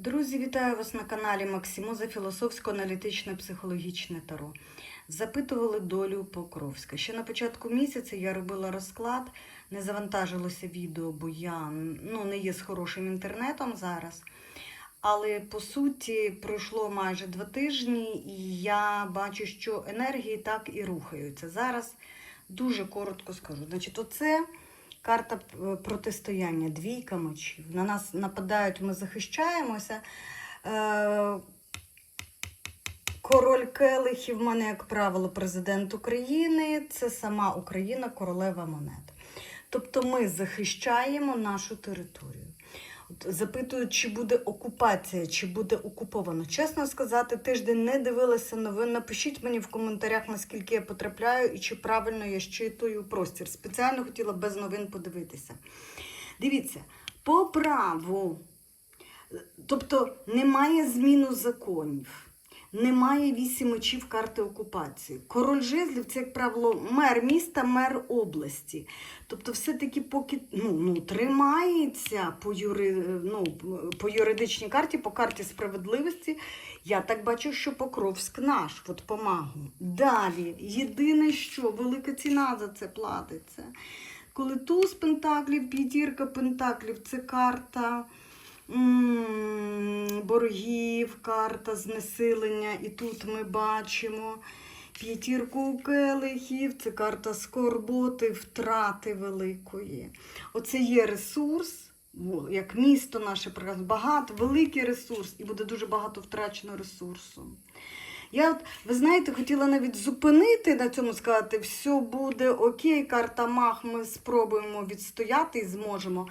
Друзі, вітаю вас на каналі Максимоза Філософсько-аналітичне психологічне таро. Запитували долю Покровська. Ще на початку місяця я робила розклад, не завантажилося відео, бо я ну, не є з хорошим інтернетом зараз. Але по суті пройшло майже два тижні, і я бачу, що енергії так і рухаються. Зараз дуже коротко скажу. Значить, оце карта е, протистояння, двійка мечів. На нас нападають, ми захищаємося. Е, Король Келихів, в мене, як правило, президент України, це сама Україна, королева монет. Тобто ми захищаємо нашу територію. Запитують, чи буде окупація, чи буде окуповано. Чесно сказати, тиждень не дивилася новин. Напишіть мені в коментарях, наскільки я потрапляю і чи правильно я щитую простір. Спеціально хотіла без новин подивитися. Дивіться, по праву, тобто немає зміну законів. Немає вісім мечів карти окупації. Король жезлів це, як правило, мер міста, мер області. Тобто, все-таки поки ну, ну, тримається по, юри, ну, по юридичній карті, по карті справедливості. Я так бачу, що Покровськ наш, от по магу. Далі, єдине, що велика ціна за це платиться. Коли туз пентаклів, п'ятірка пентаклів це карта боргів, карта знесилення. І тут ми бачимо п'ятірку келихів, це карта скорботи, втрати великої. Оце є ресурс. Як місто наше багато, великий ресурс, і буде дуже багато втрачено ресурсу. Я, от, ви знаєте, хотіла навіть зупинити на цьому сказати, все буде окей, карта мах, ми спробуємо відстояти і зможемо.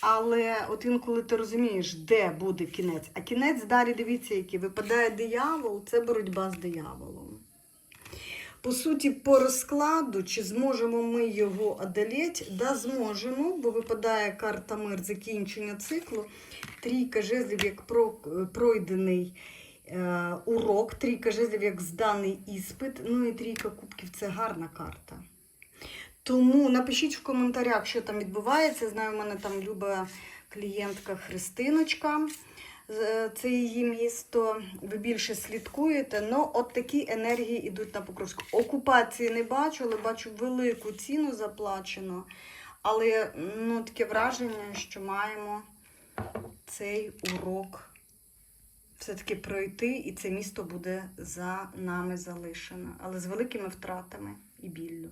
Але от інколи ти розумієш, де буде кінець. А кінець далі, дивіться, який випадає диявол, це боротьба з дияволом. По суті, по розкладу, чи зможемо ми його одоліти, да, зможемо, бо випадає карта мир закінчення циклу. Трійка жезлів як про, пройдений е, урок, трійка жезлів як зданий іспит. Ну і трійка кубків це гарна карта. Тому напишіть в коментарях, що там відбувається. Знаю, в мене там люба клієнтка Христиночка. Це її місто. Ви більше слідкуєте. Ну, от такі енергії йдуть на Покровську. Окупації не бачу, але бачу велику ціну заплачено. Але ну, таке враження, що маємо цей урок все-таки пройти, і це місто буде за нами залишено. Але з великими втратами і біллю.